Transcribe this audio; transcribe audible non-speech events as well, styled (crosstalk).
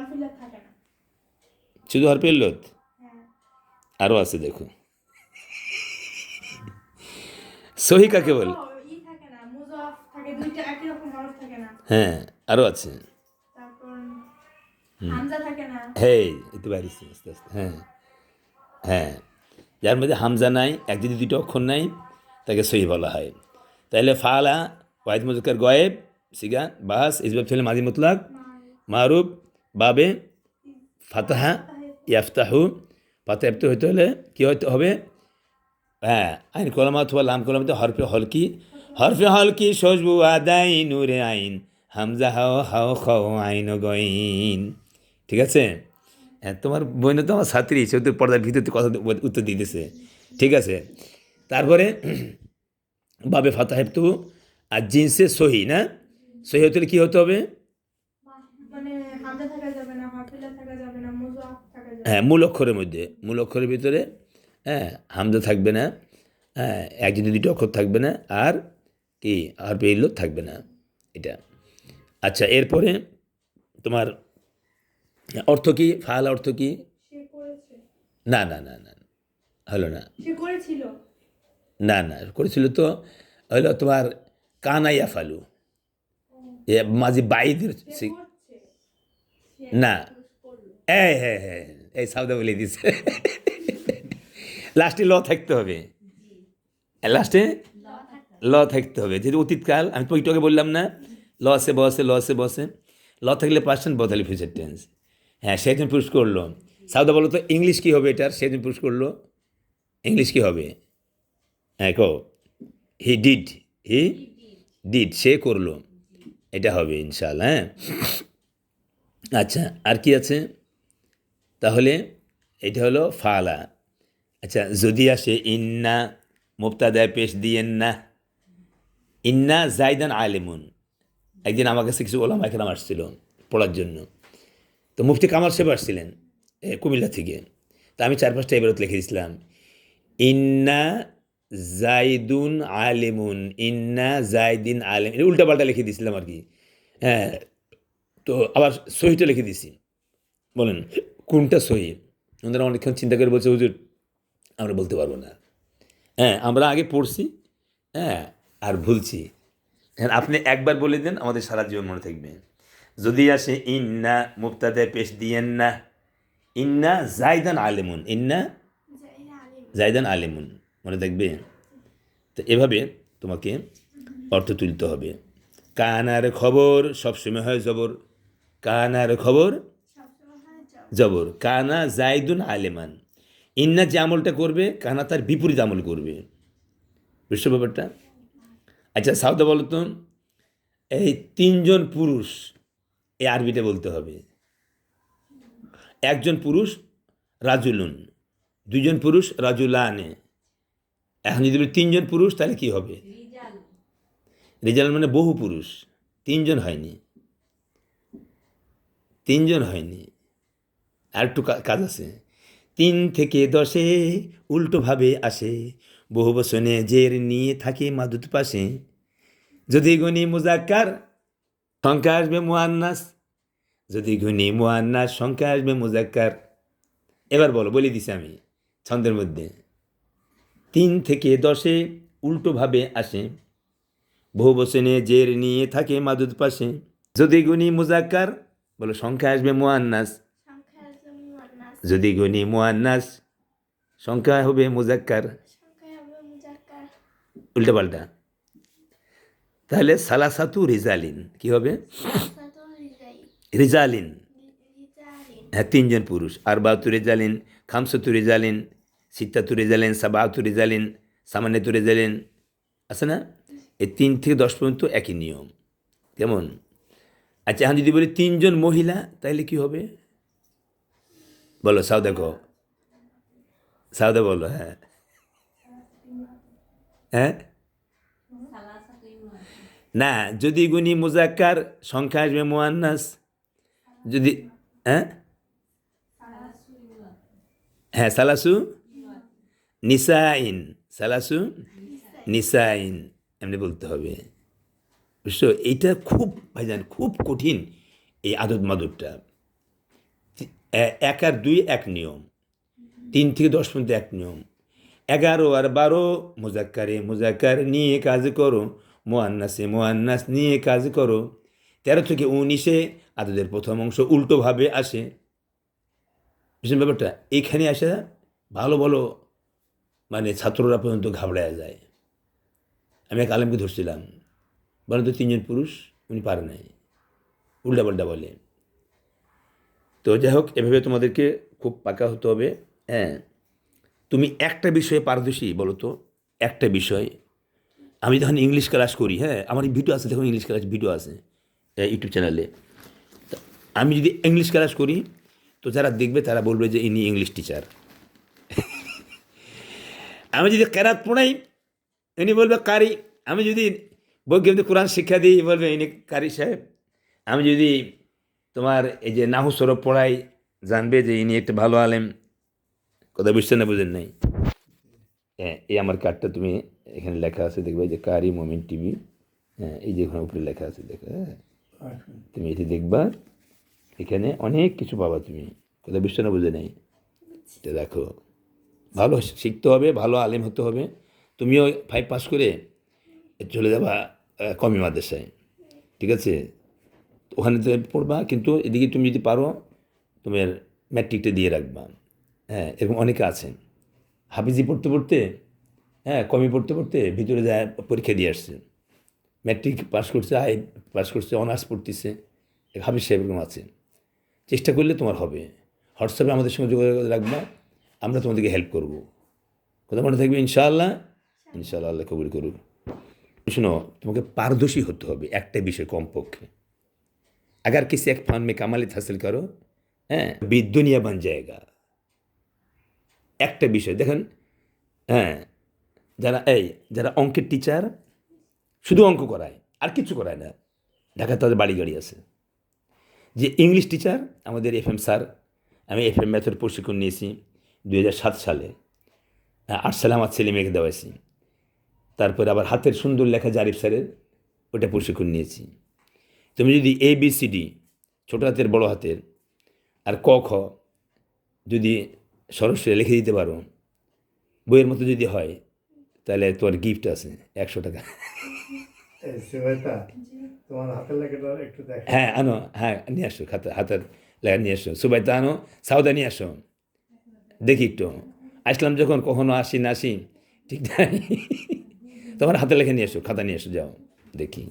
হরফিল্লা থাকে না। শুধু হ্যাঁ। আরও আছে দেখো। সহি কাকে বলে? হ্যাঁ আরও আছে। বাইরে আস্তে আস্তে হ্যাঁ। হ্যাঁ যার মধ্যে হামজা নাই এক যদি দুটো অক্ষর নাই তাকে সহি বলা হয়। তাহলে ফালা ওয়াহিদ মুজকার গয়েব সিগা বাস ইসবাব ছেলে মাজি মুতলাক মারুব বাবে ফাতাহা ইয়াফতাহু। ফাতাহ ইফতাহ হইতে হলে কী হইতে হবে? হ্যাঁ আইন কলমা অথবা লাম কলমাতে হরফে হলকি হরফে হলকি সজবু আদাই নূরে আইন, হামজা হাও হাও খাও আইন গইন। ঠিক আছে? হ্যাঁ তোমার বইন তো আমার ছাত্রী তো পর্দার ভিতরে কথা উত্তর দিতেছে। ঠিক আছে? তারপরে (clears throat) বাবে ফাতাহ তো আর জিন্সে সহি, না? সহি হতে হলে কী হতে হবে? হ্যাঁ মূল অক্ষরের মধ্যে মূল অক্ষরের ভিতরে হ্যাঁ হামজা থাকবে না হ্যাঁ এক যদি দুটো অক্ষর থাকবে না আর কি আর পেইল থাকবে না এটা। আচ্ছা এরপরে তোমার অর্থ কি? ফাল অর্থ কি? না না না না হলো না। করেছিল। না না করেছিল তো হলো তোমার কানাইয়া ফালু। মাঝে বাইদের না। হ্যাঁ হ্যাঁ হ্যাঁ এই সাউদা বলে দিছে। লাস্টে ল থাকতে হবে। লাস্টে ল থাকতে হবে। যেহেতু অতীতকাল আমি তো আগে বললাম না ল সে বসে ল সে বসে। ল থাকলে পার্সেন্ট বদলে ফিউচার টেন্স হ্যাঁ সেদিন পুরুষ করল। সাউদা বলো তো ইংলিশ কী হবে এটার? সেদিন পুরুষ করল। ইংলিশ কী হবে? হ্যাঁ কো হি ডিড হি ডিড সে করল। এটা হবে ইনশাল্লাহ হ্যাঁ। আচ্ছা আর কি আছে? তাহলে এটা হলো ফালা। আচ্ছা যদি আসে ইন্না মুক্তাদায় পেশ দিয়েন না। ইন্না জাইদান আলেমুন। একদিন আমার কাছে কিছু ওলামা একরাম আসছিল পড়ার জন্য। তো মুফতি কামাল সাহেব আসছিলেন কুমিল্লা থেকে। তা আমি চার পাঁচটা এবারত লিখে দিয়েছিলাম ইন্না জাইদুন আলেমুন, ইন্না জাইদিন আলেম। এটা উল্টাপাল্টা লিখে দিয়েছিলাম আর কি। হ্যাঁ তো আবার সহিটা লিখে দিছি। বলেন, কোনটা সহি? ওনারা অনেকক্ষণ চিন্তা করে বলছে, হুজুর, আমরা বলতে পারব না। হ্যাঁ আমরা আগে পড়ছি হ্যাঁ আর ভুলছি। হ্যাঁ আপনি একবার বলে দেন, আমাদের সারা জীবন মনে থাকবে। যদি আসে, ইন্না মুক্তাদে পেশ দিয়েন না। ইন্না জাইদান আলেমুন। ইন্না জাইদান আলেমুন। মনে থাকবে? তো এভাবে তোমাকে অর্থ তুলতে হবে। কানার খবর সবসময় হয় জবর। কানার খবর? জবর। কানা জাইদুন আলেমান। ইন্না যে আমলটা করবে, কানা তার বিপরীত আমল করবে। বুঝছ ব্যাপারটা? আচ্ছা সাউদা বলো তো, এই তিনজন পুরুষ, এই আরবিটা বলতে হবে। একজন পুরুষ, রাজুলুন। দুজন পুরুষ, রাজুলানে। এখন যদি তিনজন পুরুষ, তাহলে কি হবে? রেজাল মানে বহু পুরুষ। তিনজন হয়নি। তিনজন হয়নি। আর একটু কাজ আছে। তিন থেকে দশে উল্টোভাবে আসে। বহু বসনে জের নিয়ে থাকে মাদুত পাশে। যদি গুণী মুজাক্কার সংখ্যা আসবে মুয়ান্নাস যদি গুণী মুয়ান্নাস সংখ্যা আসবে মুজাক্কার। এবার বলো, বলে দিছি আমি ছন্দের মধ্যে। তিন থেকে দশে উল্টোভাবে আসে। বহু বসনে জের নিয়ে থাকে মাদুদ পাশে। যদি গুণী মুজাক্কার বলো সংখ্যা আসবে মুয়ান্নাস। যদি গুণী মুয়ান্নাস সংখ্যা হবে মুজাক্কার। সংখ্যা হবে মুজাক্কার। উল্টো পাল্টা। তাহলে সালাসাতু রিজালিন কি হবে? রিজালিন। হ্যাঁ তিনজন পুরুষ। আর বাহাতু রেজালিন খামসতু রেজালিন সিত্তাতু রেজালিন সাবাহাতু রেজালিন সামান্যতু রেজালিন। আছে না? এই তিন থেকে দশ পর্যন্ত একই নিয়ম। কেমন? আচ্ছা এখন যদি বলি তিনজন মহিলা তাহলে কি হবে? বলো, সাউদা কো সাউদা বলো হ্যাঁ। হ্যাঁ? না, যদি গুনি মুজাক্কার, সংখ্যা আসবে মোয়ান্নাস। যদি হ্যাঁ? হ্যাঁ সালাসু? নিসাইন। সালাসু? নিসাইন। এমনি বলতে হবে। বুঝছ? এইটা খুব, ভাইজান, খুব কঠিন এই আদত মাদতটা এক আর দুই, এক নিয়ম। তিন থেকে দশ পর্যন্ত এক নিয়ম। এগারো আর বারো, মোজাক্কারে, মোজাক্কার নিয়ে কাজ করো। মোয়ান্নাসে, মোয়ান্নাস নিয়ে কাজ করো। তেরো থেকে উনিশে আদতের প্রথম অংশ উল্টোভাবে আসে। বুঝলেন ব্যাপারটা? এখানে আসে ভালো ভালো মানে ছাত্ররা পর্যন্ত ঘাবড়ায় যায়। আমি এক আলেমকে ধরছিলাম। বলেন তো তিনজন পুরুষ উনি পারে নাই। উল্টাপাল্টা বলে তো যাই হোক, এভাবে তোমাদেরকে খুব পাকা হতে হবে। হ্যাঁ তুমি একটা বিষয়ে পারদর্শী, বলো তো, একটা বিষয়। আমি যখন ইংলিশ ক্লাস করি হ্যাঁ আমার ভিডিও আছে, দেখুন ইংলিশ ক্লাস ভিডিও আছে ইউটিউব চ্যানেলে। আমি যদি ইংলিশ ক্লাস করি, তো যারা দেখবে তারা বলবে যে ইনি ইংলিশ টিচার। (laughs) আমি যদি কেরাত পড়াই, ইনি বলবে কারি। আমি যদি বৈজ্ঞানিক কোরআন শিক্ষা দিই বলবে ইনি কারি সাহেব, আমি যদি তোমার এই যে নাহু সরব পড়াই, জানবে যে ইনি একটা ভালো আলেম। কথা বুঝছেন না বুঝেন নাই? হ্যাঁ এই আমার কার্ডটা তুমি এখানে লেখা আছে, দেখবে যে কারি মোমেন্ট টিভি। হ্যাঁ এই যে এখানে উপরে লেখা আছে, দেখো হ্যাঁ। তুমি এটি দেখবা, এখানে অনেক কিছু পাবা তুমি। কথা বুঝছ না বুঝে নাই? এটা দেখো, ভালো শিখতে হবে, ভালো আলেম হতে হবে। তুমিও ফাইভ পাস করে চলে যাবা কমি মাদ্রাসায়। ঠিক আছে? ওখানে তো পড়বা, কিন্তু এদিকে তুমি যদি পারো, তোমার ম্যাট্রিকটা দিয়ে রাখবা। হ্যাঁ এরকম অনেকে আছেন হাফিজি পড়তে পড়তে হ্যাঁ কমি পড়তে পড়তে ভিতরে যায়, পরীক্ষা দিয়ে আসছে। ম্যাট্রিক পাস করছে আই পাস করছে অনার্স পড়তেছে। হাফিজ সাহেব এরকম আছে। চেষ্টা করলে তোমার হবে। হোয়াটসঅ্যাপে আমাদের সঙ্গে যোগাযোগ রাখবা, আমরা তোমাদেরকে হেল্প করব। কথা মনে থাকবে? ইনশাআল্লাহ ইনশাআল্লাহ আল্লাহ কবুল করুক। শোনো তোমাকে পারদর্শী হতে হবে একটা বিষয় কমপক্ষে अगर किसी एक फन में कमालियत हासिल करो হ্যাঁ भी दुनिया बन जाएगा একটা বিষয় দেখেন হ্যাঁ যারা এই যারা অঙ্কের টিচার শুধু অঙ্ক করায় আর কিছু করায় না ঢাকা তাদের বাড়ি গাড়ি আছে যে ইংলিশ টিচার আমাদের এফ এম স্যার আমি এফ এম ম্যাথের প্রশিক্ষণ নিয়েছি দু সালে হ্যাঁ, আট সালে আমার ছেলে মেয়েকে দেওয়াইছি তারপরে আবার হাতের সুন্দর লেখা জারিফ স্যারের ওটা প্রশিক্ষণ নিয়েছি। তুমি যদি এ বি সি ডি ছোটো হাতের বড় হাতের আর ক খ যদি সরাসরি লিখে দিতে পারো বইয়ের মতো যদি হয় তাহলে তোমার গিফট আছে একশো টাকা। হ্যাঁ আনো হ্যাঁ নিয়ে আসো খাতা হাতের লেখা নিয়ে আসো। সুবাইতে আনো সাউদা নিয়ে আসো। দেখি একটু। আসলাম যখন কখনো আসি না আসি ঠিক নাই। তোমার হাতে লেখে নিয়ে এসো খাতা নিয়ে এসো যাও দেখি।